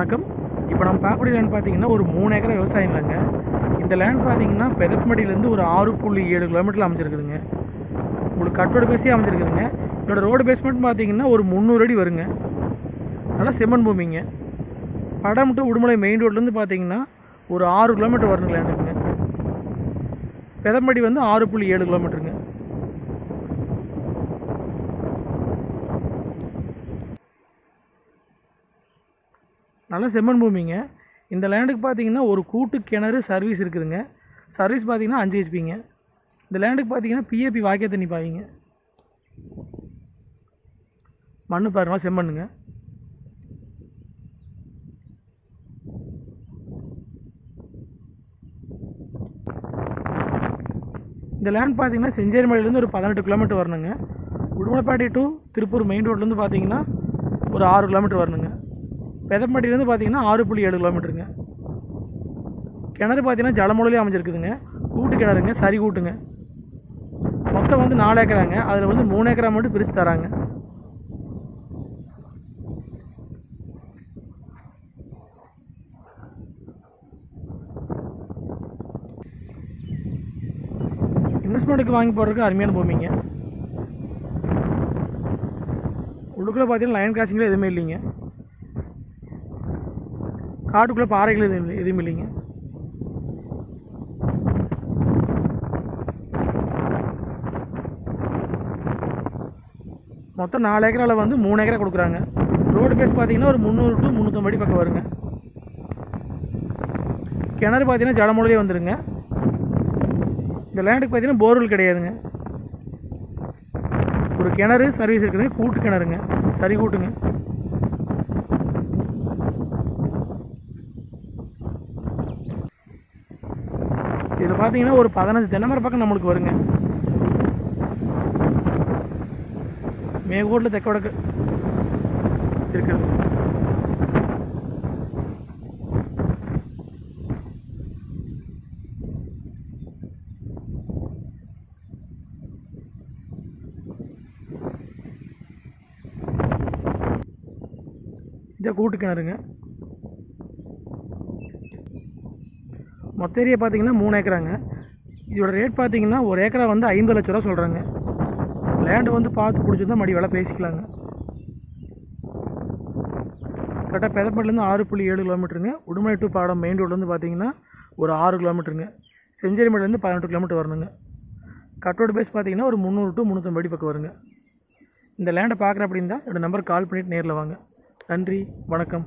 வணக்கம். இப்போ நம்ம பார்க்கக்கூடிய லேண்ட் பார்த்தீங்கன்னா ஒரு மூணு ஏக்கர் விவசாயம் இல்லைங்க. இந்த லேண்ட் பார்த்தீங்கன்னா பெதப்பமடியிலேருந்து ஒரு ஆறு புள்ளி ஏழு கிலோமீட்டரில் அமைச்சிருக்குதுங்க உங்களுக்கு கட்டோட பேசி அமைஞ்சிருக்குதுங்க. இதோட ரோடு பேஸ்மெண்ட் பார்த்தீங்கன்னா ஒரு முந்நூறு அடி வருங்க. நல்லா செம்மண் பூமிங்க. படம் டு உடுமலை மெயின் ரோட்லேருந்து பார்த்தீங்கன்னா ஒரு ஆறு கிலோமீட்டர் வருங்க லேண்டுக்குங்க பெதம்படி வந்து ஆறு புள்ளி ஏழு கிலோமீட்டருங்க நல்ல செம்மண் பூமிங்க. இந்த லேண்டுக்கு பார்த்தீங்கன்னா ஒரு கூட்டு கிணறு சர்வீஸ் இருக்குதுங்க. சர்வீஸ் பார்த்தீங்கன்னா அஞ்சு ஹெச்பிங்க இந்த லேண்டுக்கு பார்த்தீங்கன்னா பிஏபி வாக்கிய தண்ணி பாவிங்க. மண்ணு பாருங்கள் செம்மண்ணுங்க. இந்த லேண்ட் பார்த்தீங்கன்னா செஞ்சேரிமலையிலேருந்து ஒரு பதினெட்டு கிலோமீட்டர் வரணுங்க. உடுமலைப்பேட்டை டு திருப்பூர் மெயின் ரோட்லேருந்து பார்த்தீங்கன்னா ஒரு ஆறு கிலோமீட்டர் வரணுங்க. பெதம்பட்டியிலேருந்து பார்த்தீங்கன்னா ஆறு புள்ளி ஏழு கிலோமீட்டருங்க. கிணறு பார்த்தீங்கன்னா ஜலமூலையே அமைஞ்சிருக்குதுங்க. கூட்டு கிணறுங்க சரி கூட்டுங்க. மொத்தம் வந்து நாலு ஏக்கராங்க. அதில் வந்து மூணு ஏக்கரா மட்டும் பிரித்து தராங்க. இன்வெஸ்ட்மெண்ட்டுக்கு வாங்கி போடுறதுக்கு அருமையான பூமிங்க. உள்ளுக்குள்ளே பார்த்தீங்கன்னா லைன் கிராசிங்கில் எதுவுமே இல்லைங்க. காட்டுக்குள்ளே பாறைகள் எதுவும் இல்லை எதுவும் இல்லைங்க. மொத்தம் நாலு ஏக்கரால் வந்து மூணு ஏக்கரா கொடுக்குறாங்க. ரோடு பேஸ் பார்த்தீங்கன்னா ஒரு முந்நூறு டு முந்நூற்றம்பது அடி பக்கம் வருங்க. கிணறு பார்த்தீங்கன்னா ஜலமூலையே வந்துடுங்க இந்த லேண்டுக்கு பார்த்தீங்கன்னா போர்வெல் கிடையாதுங்க. ஒரு கிணறு சர்வீஸ் இருக்குதுங்க கூட்டு கிணறுங்க சரி கூட்டுங்க. இதில் பார்த்தீங்கன்னா ஒரு பதினஞ்சு தென்னைமரம் பக்கம் நம்மளுக்கு வருங்க. மேகோட்டில் தெக்க வடக்கு இருக்கிறது. இதை கூட்டு கிணறுங்க மொத்த ஏரியா பார்த்தீங்கன்னா மூணு ஏக்கராங்க. இதோட ரேட் பார்த்தீங்கன்னா ஒரு ஏக்கரா வந்து ஐம்பது லட்ச ரூபா சொல்கிறாங்க லேண்டு வந்து பார்த்து பிடிச்சிருந்தா மடி விலை பேசிக்கலாங்க. கரெக்டாக பெதப்பட்டிலேருந்து ஆறு புள்ளி ஏழு கிலோமீட்டருங்க. உடுமலை டு பாடம் மெயின் ரோட்லேருந்து பார்த்தீங்கன்னா ஒரு ஆறு கிலோமீட்டருங்க. செஞ்சேரிமேட்லேருந்து பதினெட்டு கிலோமீட்டர் வரணுங்க. கட்டோட பேஸ் பார்த்தீங்கன்னா ஒரு முந்நூறு டு முந்நூற்றம்பது அடி பக்கம் வருங்க. இந்த லேண்டை பார்க்குற அப்படின்னா என்னோடய நம்பர் கால் பண்ணிவிட்டு நேரில் வாங்க. நன்றி வணக்கம்.